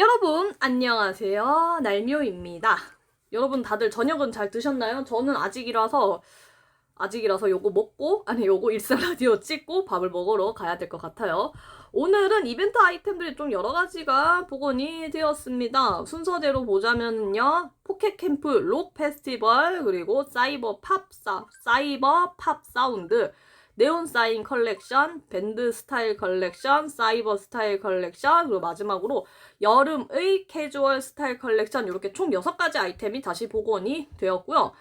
여러분 안녕하세요. 날묘입니다. 여러분 다들 저녁은 잘 드셨나요? 저는 아직이라서 아직이라서 요거 먹고 아니 요거 일상 라디오 찍고 밥을 먹으러 가야 될 것 같아요. 오늘은 이벤트 아이템들이 좀 여러 가지가 복원이 되었습니다. 순서대로 보자면요. 포켓 캠프 록 페스티벌 그리고 사이버 팝 사, 사이버 팝 사운드 네온 사인 컬렉션, 밴드 스타일 컬렉션, 사이버 스타일 컬렉션, 그리고 마지막으로 여름의 캐주얼 스타일 컬렉션 이렇게 총 6가지 아이템이 다시 복원이 되었고요.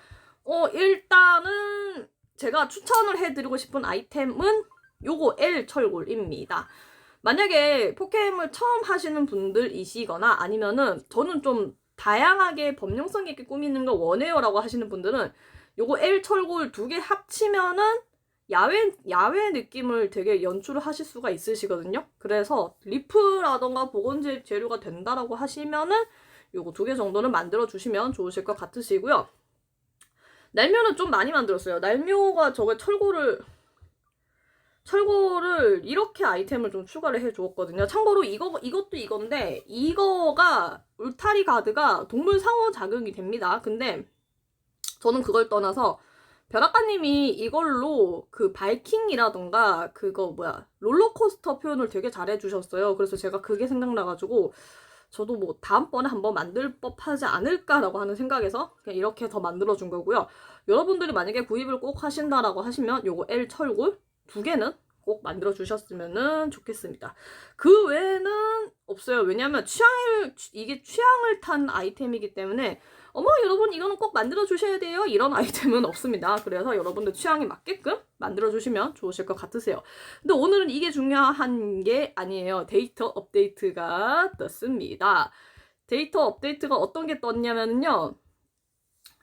어, 일단은 제가 추천을 해드리고 싶은 아이템은 요거 L 철골입니다. 만약에 포켓몬을 처음 하시는 분들이시거나 아니면은 저는 좀 다양하게 범용성 있게 꾸미는 거 원해요라고 하시는 분들은 요거 L 철골 두 개 합치면은 야외 야외 느낌을 되게 연출을 하실 수가 있으시거든요. 그래서 리프라던가 보건제 재료가 된다라고 하시면은 요거 두 개 정도는 만들어 주시면 좋으실 것 같으시고요. 날묘는 좀 많이 만들었어요. 날묘가 저거 철골을 철골을 이렇게 아이템을 좀 추가를 해 주었거든요. 참고로 이거 이것도 이건데 이거가 울타리 가드가 동물 상어 자극이 됩니다. 근데 저는 그걸 떠나서 벼락가님이 이걸로 그 바이킹이라던가 그거 뭐야 롤러코스터 표현을 되게 잘해주셨어요. 그래서 제가 그게 생각나가지고 저도 뭐 다음번에 한번 만들 법하지 않을까라고 하는 생각에서 그냥 이렇게 더 만들어준 거고요. 여러분들이 만약에 구입을 꼭 하신다라고 하시면 요거 L 철골 두 개는 꼭 만들어 주셨으면 좋겠습니다. 그 외에는 없어요. 왜냐면 취향을 이게 취향을 탄 아이템이기 때문에 어머 여러분 이거는 꼭 만들어 주셔야 돼요. 이런 아이템은 없습니다. 그래서 여러분들 취향에 맞게끔 만들어 주시면 좋으실 것 같으세요. 근데 오늘은 이게 중요한 게 아니에요. 데이터 업데이트가 떴습니다. 데이터 업데이트가 어떤 게 떴냐면요.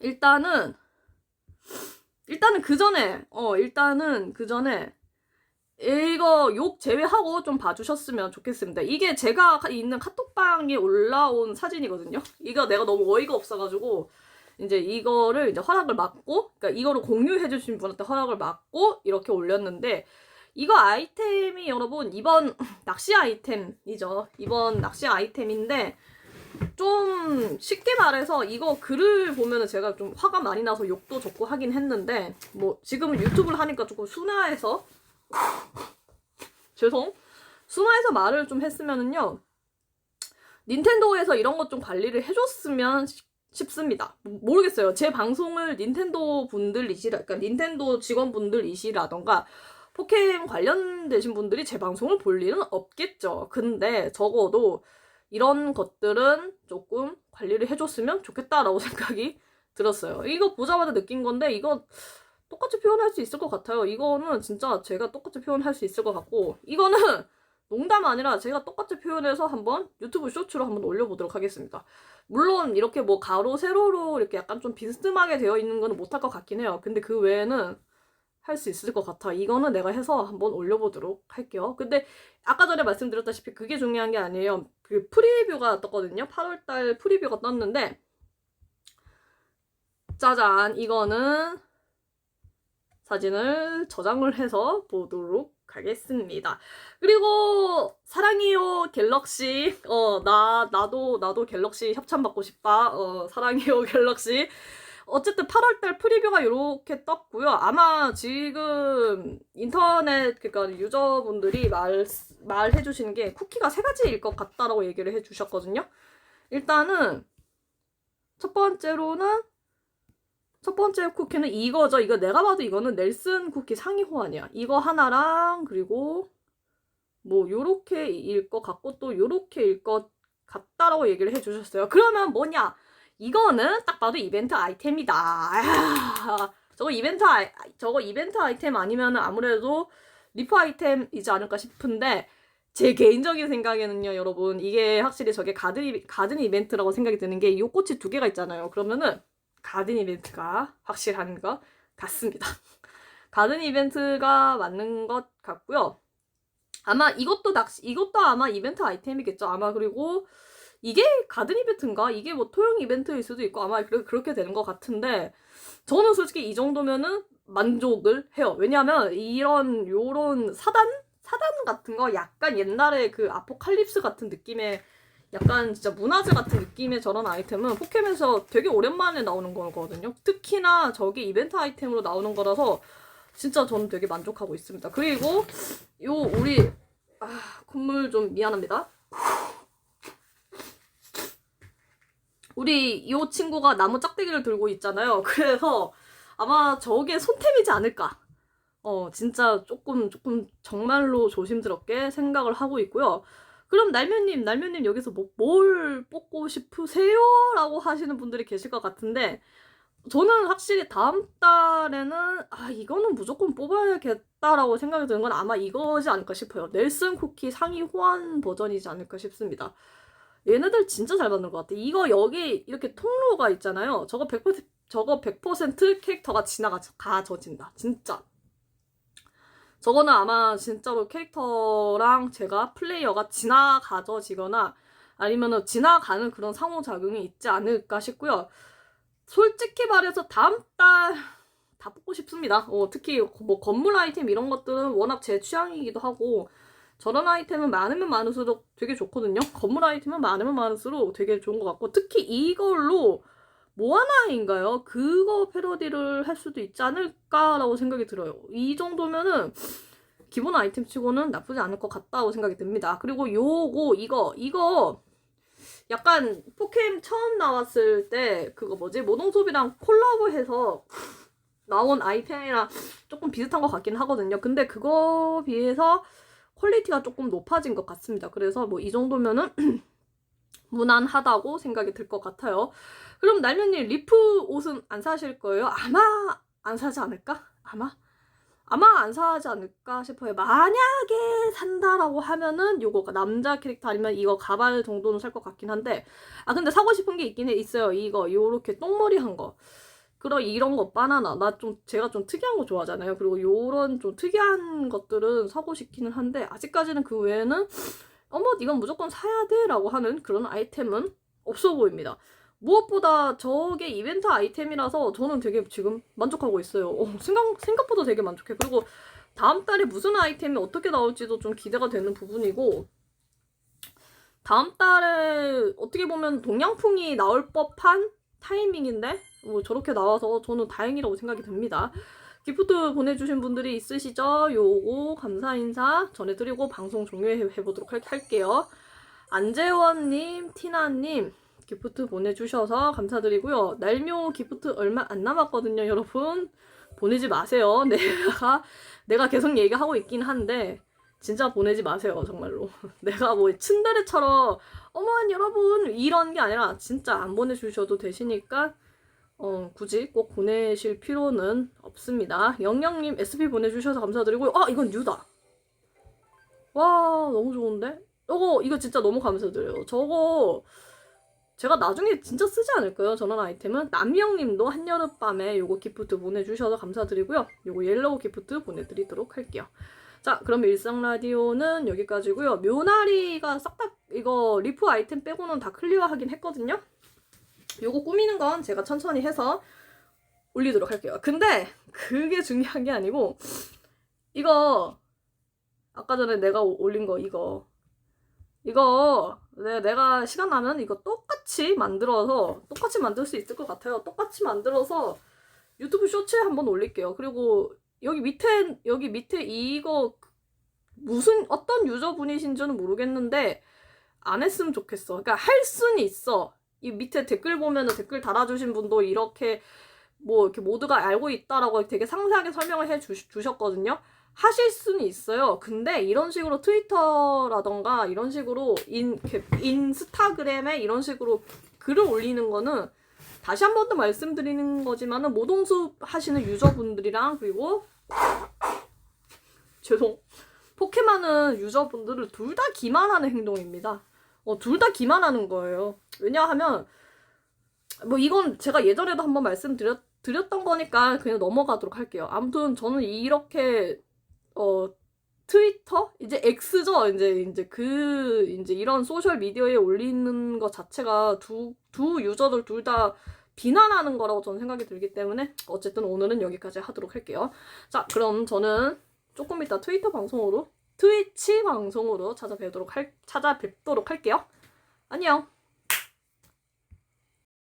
일단은 일단은 그 전에 어 일단은 그 전에 이거 욕 제외하고 좀 봐주셨으면 좋겠습니다. 이게 제가 있는 카톡방에 올라온 사진이거든요. 이거 내가 너무 어이가 없어가지고 이제 이거를 이제 허락을 받고, 그러니까 이거를 공유해 주신 분한테 허락을 받고 이렇게 올렸는데 이거 아이템이 여러분 이번 낚시 아이템이죠. 이번 낚시 아이템인데 좀 쉽게 말해서 이거 글을 보면은 제가 좀 화가 많이 나서 욕도 적고 하긴 했는데 뭐 지금은 유튜브를 하니까 조금 순화해서 죄송. 순화해서 말을 좀 했으면은요. 닌텐도에서 이런 것 좀 관리를 해줬으면 싶습니다. 모르겠어요. 제 방송을 닌텐도 분들이시라, 그러니까 닌텐도 직원분들이시라던가 포켓 관련되신 분들이 제 방송을 볼 일은 없겠죠. 근데 적어도 이런 것들은 조금 관리를 해줬으면 좋겠다라고 생각이 들었어요. 이거 보자마자 느낀 건데 이거 똑같이 표현할 수 있을 것 같아요. 이거는 진짜 제가 똑같이 표현할 수 있을 것 같고 이거는 농담 아니라 제가 똑같이 표현해서 한번 유튜브 쇼츠로 한번 올려보도록 하겠습니다. 물론 이렇게 뭐 가로 세로로 이렇게 약간 좀 비스듬하게 되어 있는 거는 못할 것 같긴 해요. 근데 그 외에는 할 수 있을 것 같아. 이거는 내가 해서 한번 올려보도록 할게요. 근데 아까 전에 말씀드렸다시피 그게 중요한 게 아니에요. 그 프리뷰가 떴거든요. 8월달 프리뷰가 떴는데 짜잔 이거는 사진을 저장을 해서 보도록 하겠습니다. 그리고 사랑해요 갤럭시 어 나 나도 나도 갤럭시 협찬 받고 싶다. 어 사랑해요 갤럭시 어쨌든 8월달 프리뷰가 이렇게 떴고요. 아마 지금 인터넷 그러니까 유저분들이 말 말해 주시는 게 쿠키가 세 가지일 것 같다라고 얘기를 해 주셨거든요. 일단은 첫 번째로는 첫 번째 쿠키는 이거죠. 이거 내가 봐도 이거는 넬슨 쿠키 상위 호환이야. 이거 하나랑 그리고 뭐 요렇게 일 것 같고 또 요렇게 일 것 같다라고 얘기를 해주셨어요. 그러면 뭐냐? 이거는 딱 봐도 이벤트 아이템이다. 아, 저거 이벤트 아이, 저거 이벤트 아이템 아니면은 아무래도 리프 아이템이지 않을까 싶은데 제 개인적인 생각에는요, 여러분 이게 확실히 저게 가든 가든 이벤트라고 생각이 드는 게 이 꽃이 두 개가 있잖아요. 그러면은 가든 이벤트가 확실한 것 같습니다. 가든 이벤트가 맞는 것 같고요. 아마 이것도 낚시, 이것도 아마 이벤트 아이템이겠죠. 아마 그리고 이게 가든 이벤트인가? 이게 뭐 토용 이벤트일 수도 있고 아마 그렇게 되는 것 같은데 저는 솔직히 이 정도면은 만족을 해요. 왜냐하면 이런 요런 사단 사단 같은 거 약간 옛날에 그 아포칼립스 같은 느낌의 약간 진짜 문화재 같은 느낌의 저런 아이템은 포켓몬에서 되게 오랜만에 나오는 거거든요. 특히나 저게 이벤트 아이템으로 나오는 거라서 진짜 저는 되게 만족하고 있습니다. 그리고 요 우리 아, 콧물 좀 미안합니다. 우리 이 친구가 나무 짝대기를 들고 있잖아요. 그래서 아마 저게 손템이지 않을까. 어, 진짜 조금, 조금 정말로 조심스럽게 생각을 하고 있고요. 그럼 날면님, 날면님 여기서 뭐, 뭘 뽑고 싶으세요? 라고 하시는 분들이 계실 것 같은데, 저는 확실히 다음 달에는, 아, 이거는 무조건 뽑아야겠다라고 생각이 드는 건 아마 이거지 않을까 싶어요. 넬슨 쿠키 상위 호환 버전이지 않을까 싶습니다. 얘네들 진짜 잘 만든 것 같아. 이거 여기 이렇게 통로가 있잖아요. 저거 100%, 저거 100% 캐릭터가 지나가져진다. 진짜. 저거는 아마 진짜로 캐릭터랑 제가 플레이어가 지나가져지거나 아니면은 지나가는 그런 상호작용이 있지 않을까 싶고요. 솔직히 말해서 다음 달 다 뽑고 싶습니다. 어, 특히 뭐 건물 아이템 이런 것들은 워낙 제 취향이기도 하고 저런 아이템은 많으면 많을수록 되게 좋거든요. 건물 아이템은 많으면 많을수록 되게 좋은 것 같고 특히 이걸로 모아나인가요? 그거 패러디를 할 수도 있지 않을까라고 생각이 들어요. 이 정도면은 기본 아이템 치고는 나쁘지 않을 것 같다고 생각이 듭니다. 그리고 요거 이거 이거 약간 포켓 처음 나왔을 때 그거 뭐지 모동소비랑 콜라보해서 나온 아이템이랑 조금 비슷한 것 같긴 하거든요. 근데 그거 비해서 퀄리티가 조금 높아진 것 같습니다. 그래서 뭐 이 정도면은 무난하다고 생각이 들 것 같아요. 그럼 날면님 리프 옷은 안 사실 거예요? 아마 안 사지 않을까? 아마? 아마 안 사지 않을까 싶어요. 만약에 산다라고 하면은 요거 남자 캐릭터 아니면 이거 가발 정도는 살 것 같긴 한데 아 근데 사고 싶은 게 있긴 해 있어요. 이거 요렇게 똥머리 한 거. 그런 이런 거 바나나 나 좀 제가 좀 특이한 거 좋아하잖아요. 그리고 요런 좀 특이한 것들은 사고 싶기는 한데 아직까지는 그 외에는 어머 이건 무조건 사야 돼 라고 하는 그런 아이템은 없어 보입니다. 무엇보다 저게 이벤트 아이템이라서 저는 되게 지금 만족하고 있어요. 어, 생각, 생각보다 되게 만족해. 그리고 다음 달에 무슨 아이템이 어떻게 나올지도 좀 기대가 되는 부분이고, 다음 달에 어떻게 보면 동양풍이 나올 법한 타이밍인데, 뭐 저렇게 나와서 저는 다행이라고 생각이 듭니다. 기프트 보내주신 분들이 있으시죠? 요거 감사 인사 전해드리고 방송 종료해보도록 할게요. 안재원님, 티나님, 기프트 보내주셔서 감사드리고요. 날묘 기프트 얼마 안 남았거든요, 여러분. 보내지 마세요. 내가, 내가 계속 얘기하고 있긴 한데, 진짜 보내지 마세요, 정말로. 내가 뭐, 츤데레처럼, 어머니 여러분, 이런 게 아니라, 진짜 안 보내주셔도 되시니까, 어, 굳이 꼭 보내실 필요는 없습니다. 영영님 SP 보내주셔서 감사드리고요. 아, 이건 뉴다. 와, 너무 좋은데? 이거, 이거 진짜 너무 감사드려요. 저거, 제가 나중에 진짜 쓰지 않을까요? 저런 아이템은 남영님도 한여름밤에 요거 기프트 보내주셔서 감사드리고요. 요거 옐로우 기프트 보내드리도록 할게요. 자, 그럼 일상 라디오는 여기까지고요. 묘나리가 싹 다 이거 리프 아이템 빼고는 다 클리어하긴 했거든요. 요거 꾸미는 건 제가 천천히 해서 올리도록 할게요. 근데 그게 중요한 게 아니고 이거 아까 전에 내가 올린 거 이거 이거 내, 내가 시간 나면 이거 똑같이 만들어서 똑같이 만들 수 있을 것 같아요. 똑같이 만들어서 유튜브 쇼츠에 한번 올릴게요. 그리고 여기 밑에 여기 밑에 이거 무슨 어떤 유저분이신지는 모르겠는데 안 했으면 좋겠어. 그러니까 할 수는 있어. 이 밑에 댓글 보면은 댓글 달아주신 분도 이렇게 뭐 이렇게 모두가 알고 있다라고 되게 상세하게 설명을 해 주, 주셨거든요. 하실 수는 있어요. 근데 이런 식으로 트위터라던가 이런 식으로 인, 인스타그램에 이런 식으로 글을 올리는 거는 다시 한 번 더 말씀드리는 거지만은 모동수 하시는 유저분들이랑 그리고 죄송 포켓몬은 유저분들을 둘 다 기만하는 행동입니다. 어, 둘 다 기만하는 거예요. 왜냐하면 뭐 이건 제가 예전에도 한번 말씀드렸 드렸던 거니까 그냥 넘어가도록 할게요. 아무튼 저는 이렇게 어 트위터 이제 X죠 이제 이제 그 이제 이런 소셜 미디어에 올리는 것 자체가 두 두 유저들 둘 다 비난하는 거라고 저는 생각이 들기 때문에 어쨌든 오늘은 여기까지 하도록 할게요. 자 그럼 저는 조금 이따 트위터 방송으로 트위치 방송으로 찾아뵙도록 할 찾아뵙도록 할게요. 안녕.